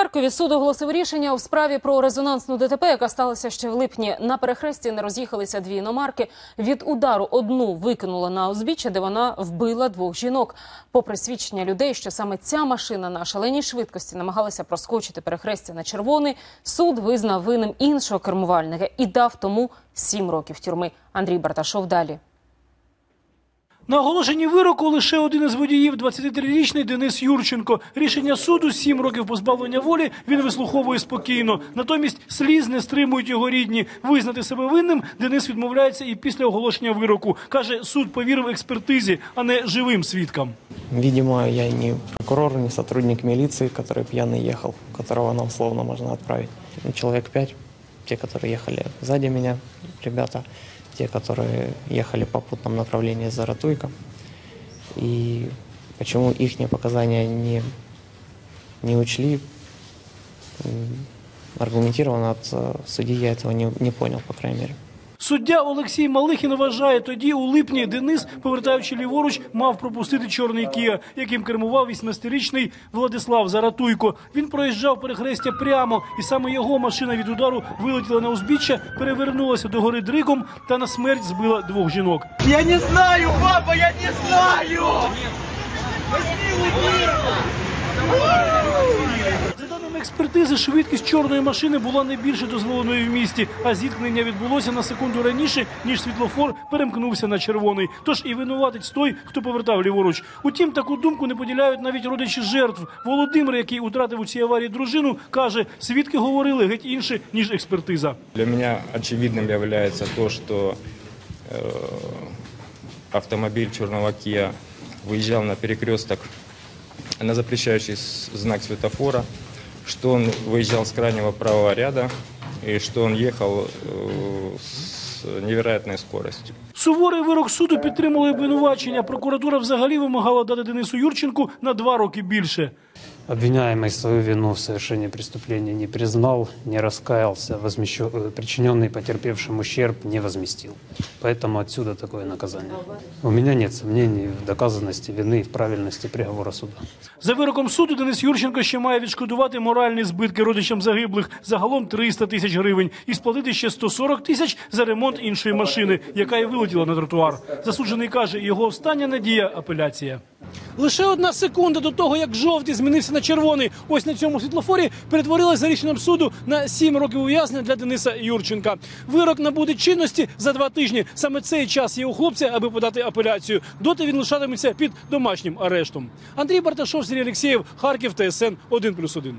Харкові суд оголосив рішення у справі про резонансну ДТП, яка сталася ще в липні. На перехресті не роз'їхалися дві іномарки. Від удару одну викинула на узбіччя, де вона вбила двох жінок. Попри свідчення людей, що саме ця машина на шаленій швидкості намагалася проскочити перехрестя на червоний, суд визнав винним іншого кермувальника і дав тому сім років тюрми. Андрій Барташов далі. На оголошенні вироку лише один із водіїв, 23-річний Денис Юрченко. Рішення суду – сім років позбавлення волі він вислуховує спокійно. Натомість сліз не стримують його рідні. Визнати себе винним Денис відмовляється і після оголошення вироку. Каже, суд повірив експертизі, а не живим свідкам. Видимо, я не прокурор, не сотрудник милиции, который пьяный ехал, которого нам словно можно отправить. Ну, Человек пять, те, которые ехали сзади меня, ребята, те, которые ехали по путном направлении за Ратуйко. И почему их показания не, не учли, аргументированно от э, судьи я этого не, не понял, по крайней мере. Суддя Олексій Малихін вважає, тоді у липні Денис, повертаючи ліворуч, мав пропустити чорний Кія, яким кермував 18-річний Владислав Заратуйко. Він проїжджав перехрестя прямо, і саме його машина від удару вилетіла на узбіччя, перевернулася до гори дригом та на смерть збила двох жінок. Я не знаю, баба, я не знаю! За даними експертизи, швидкість чорної машини була не більше дозволеної в місті, а зіткнення відбулося на секунду раніше, ніж світлофор перемкнувся на червоний. Тож і винуватець той, хто повертав ліворуч. Утім, таку думку не поділяють навіть родичі жертв. Володимир, який утратив у цій аварії дружину, каже, свідки говорили геть інше, ніж експертиза. Для меня очевидным является то, что э, автомобиль черного Kia выезжал на перекресток на запрещающий с- знак светофора, что он выезжал с крайнего правого ряда и что он ехал э, с невероятной скоростью. Суворий вирок суду підтримали обвинувачення. Прокуратура взагалі вимагала дати Денису Юрченку на два роки більше. Обвиняемый свою вину в совершении преступления не признал, не раскаялся, возмещен- э, причиненный потерпевшим ущерб не возместил. Поэтому отсюда такое наказание. У меня нет сомнений в доказанности вины и в правильности приговора суда. За вироком суду Денис Юрченко ще має відшкодувати моральні збитки родичам загиблих загалом 300 тисяч гривень і сплатити ще 140 тисяч за ремонт іншої машини, яка і вилетіла на тротуар. Засуджений каже, його остання надія апеляція. Лише одна секунда до того, як жовтий змінився на червоний. Ось на цьому світлофорі перетворилася за рішенням суду на 7 років ув'язнення для Дениса Юрченка. Вирок набуде чинності за два тижні. Саме цей час є у хлопця, аби подати апеляцію. Доти він лишатиметься під домашнім арештом. Андрій Барташов, Сергій Алєксєєв, Харків, ТСН 1+,1.